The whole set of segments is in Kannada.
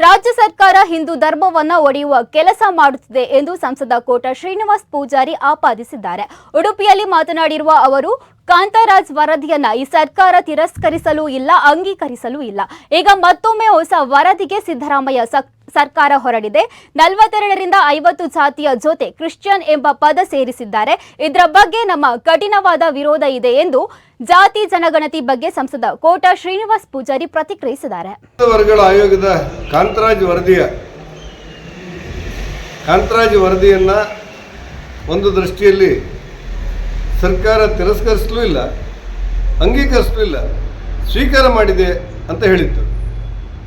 ರಾಜ್ಯ ಸರ್ಕಾರ ಹಿಂದೂ ಧರ್ಮವನ್ನ ಒಡೆಯುವ ಕೆಲಸ ಮಾಡುತ್ತಿದೆ ಎಂದು ಸಂಸದ ಕೋಟ ಶ್ರೀನಿವಾಸ್ ಪೂಜಾರಿ ಆಪಾದಿಸಿದ್ದಾರೆ. ಉಡುಪಿಯಲ್ಲಿ ಮಾತನಾಡಿರುವ ಅವರು, ಕಾಂತರಾಜ್ ವರದಿಯನ್ನ ಈ ಸರ್ಕಾರ ತಿರಸ್ಕರಿಸಲು ಇಲ್ಲ, ಅಂಗೀಕರಿಸಲು ಇಲ್ಲ. ಈಗ ಮತ್ತೊಮ್ಮೆ ಹೊಸ ವರದಿಗೆ ಸಿದ್ದರಾಮಯ್ಯ ಸಕ್- ಸರ್ಕಾರ ಹೊರಡಿದೆ. ನಲವತ್ತೆರಡರಿಂದ ಐವತ್ತು ಜಾತಿಯ ಜೊತೆ ಕ್ರಿಶ್ಚಿಯನ್ ಎಂಬ ಪದ ಸೇರಿಸಿದ್ದಾರೆ. ಇದರ ಬಗ್ಗೆ ನಮ್ಮ ಕಠಿಣವಾದ ವಿರೋಧ ಇದೆ ಎಂದು ಜಾತಿ ಜನಗಣತಿ ಬಗ್ಗೆ ಸಂಸದ ಕೋಟ ಶ್ರೀನಿವಾಸ್ ಪೂಜಾರಿ ಪ್ರತಿಕ್ರಿಯಿಸಿದ್ದಾರೆ. ವರ್ಗಗಳ ಆಯೋಗದ ಕಾಂತರಾಜ್ ವರದಿಯ ಕಾಂತರಾಜ್ ವರದಿಯನ್ನು ಒಂದು ದೃಷ್ಟಿಯಲ್ಲಿ ಸರ್ಕಾರ ತಿರಸ್ಕರಿಸಲೂ ಇಲ್ಲ, ಅಂಗೀಕರಿಸಲೂ ಇಲ್ಲ, ಸ್ವೀಕಾರ ಮಾಡಿದೆ ಅಂತ ಹೇಳಿತ್ತು.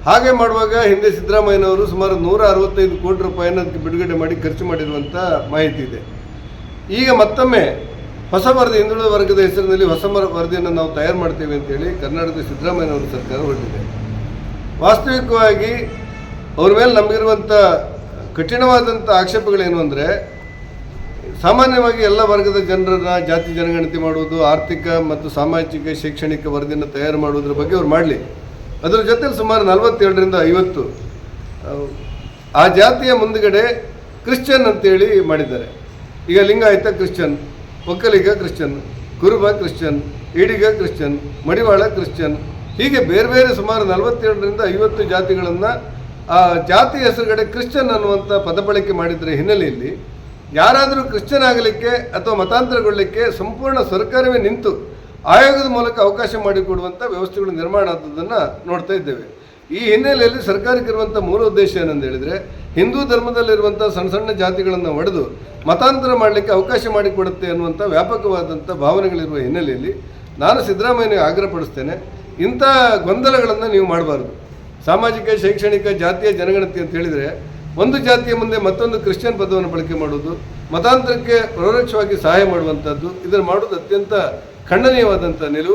ಹಾಗೆ ಮಾಡುವಾಗ ಹಿಂದೆ ಸಿದ್ದರಾಮಯ್ಯನವರು ಸುಮಾರು ನೂರ ಅರವತ್ತೈದು ಕೋಟಿ ರೂಪಾಯಿಯನ್ನು ಅದಕ್ಕೆ ಬಿಡುಗಡೆ ಮಾಡಿ ಖರ್ಚು ಮಾಡಿರುವಂಥ ಮಾಹಿತಿ ಇದೆ. ಈಗ ಮತ್ತೊಮ್ಮೆ ಹೊಸ ವರದಿ, ಹಿಂದುಳಿದ ವರ್ಗದ ಹೆಸರಿನಲ್ಲಿ ಹೊಸ ವರದಿಯನ್ನು ನಾವು ತಯಾರು ಮಾಡ್ತೇವೆ ಅಂತೇಳಿ ಕರ್ನಾಟಕದ ಸಿದ್ದರಾಮಯ್ಯನವರ ಸರ್ಕಾರ ಹೊರಟಿದೆ ವಾಸ್ತವಿಕವಾಗಿ ಅವ್ರ ಮೇಲೆ ನಮಗಿರುವಂಥ ಕಠಿಣವಾದಂಥ ಆಕ್ಷೇಪಗಳೇನು ಅಂದರೆ, ಸಾಮಾನ್ಯವಾಗಿ ಎಲ್ಲ ವರ್ಗದ ಜನರನ್ನ ಜಾತಿ ಜನಗಣತಿ ಮಾಡುವುದು, ಆರ್ಥಿಕ ಮತ್ತು ಸಾಮಾಜಿಕ, ಶೈಕ್ಷಣಿಕ ವರದಿಯನ್ನು ತಯಾರು ಮಾಡುವುದರ ಬಗ್ಗೆ ಅವ್ರು ಮಾಡಲಿ. ಅದರ ಜೊತೆಲಿ ಸುಮಾರು ನಲವತ್ತೇಳರಿಂದ ಐವತ್ತು, ಆ ಜಾತಿಯ ಮುಂದುಗಡೆ ಕ್ರಿಶ್ಚಿಯನ್ ಅಂತೇಳಿ ಮಾಡಿದ್ದಾರೆ. ಈಗ Lingayat Christian, Vokkaliga Christian, Kuruba Christian, Idiga Christian, Madivala Christian, ಹೀಗೆ ಬೇರೆ ಬೇರೆ ಸುಮಾರು ನಲವತ್ತೇಳರಿಂದ ಐವತ್ತು ಜಾತಿಗಳನ್ನು, ಆ ಜಾತಿ ಹೆಸರುಗಡೆ ಕ್ರಿಶ್ಚಿಯನ್ ಅನ್ನುವಂಥ ಪದ ಬಳಕೆ ಮಾಡಿದ್ರ ಹಿನ್ನೆಲೆಯಲ್ಲಿ ಯಾರಾದರೂ ಕ್ರಿಶ್ಚಿಯನ್ ಆಗಲಿಕ್ಕೆ ಅಥವಾ ಮತಾಂತರಗೊಳ್ಳಲಿಕ್ಕೆ ಸಂಪೂರ್ಣ ಸರ್ಕಾರವೇ ನಿಂತು ಆಯೋಗದ ಮೂಲಕ ಅವಕಾಶ ಮಾಡಿಕೊಡುವಂಥ ವ್ಯವಸ್ಥೆಗಳು ನಿರ್ಮಾಣ ಆದದ್ದನ್ನು ನೋಡ್ತಾ ಇದ್ದೇವೆ. ಈ ಹಿನ್ನೆಲೆಯಲ್ಲಿ ಸರ್ಕಾರಕ್ಕಿರುವಂಥ ಮೂಲ ಉದ್ದೇಶ ಏನಂತ ಹೇಳಿದರೆ, ಹಿಂದೂ ಧರ್ಮದಲ್ಲಿರುವಂಥ ಸಣ್ಣ ಸಣ್ಣ ಜಾತಿಗಳನ್ನು ಒಡೆದು ಮತಾಂತರ ಮಾಡಲಿಕ್ಕೆ ಅವಕಾಶ ಮಾಡಿಕೊಡುತ್ತೆ ಅನ್ನುವಂಥ ವ್ಯಾಪಕವಾದಂಥ ಭಾವನೆಗಳಿರುವ ಹಿನ್ನೆಲೆಯಲ್ಲಿ ನಾನು ಸಿದ್ದರಾಮಯ್ಯನಿಗೆ ಆಗ್ರಹಪಡಿಸ್ತೇನೆ ಇಂಥ ಗೊಂದಲಗಳನ್ನು ನೀವು ಮಾಡಬಾರ್ದು. ಸಾಮಾಜಿಕ, ಶೈಕ್ಷಣಿಕ ಜಾತಿಯ ಜನಗಣತಿ ಅಂತ ಹೇಳಿದರೆ, ಒಂದು ಜಾತಿಯ ಮುಂದೆ ಮತ್ತೊಂದು ಕ್ರಿಶ್ಚಿಯನ್ ಪದವನ್ನು ಬಳಕೆ ಮಾಡುವುದು ಮತಾಂತರಕ್ಕೆ ಪರೋಕ್ಷವಾಗಿ ಸಹಾಯ ಮಾಡುವಂಥದ್ದು ಇದನ್ನು ಮಾಡುವುದು ಅತ್ಯಂತ ಖಂಡನೀಯವಾದಂಥ ನಿಲುವು.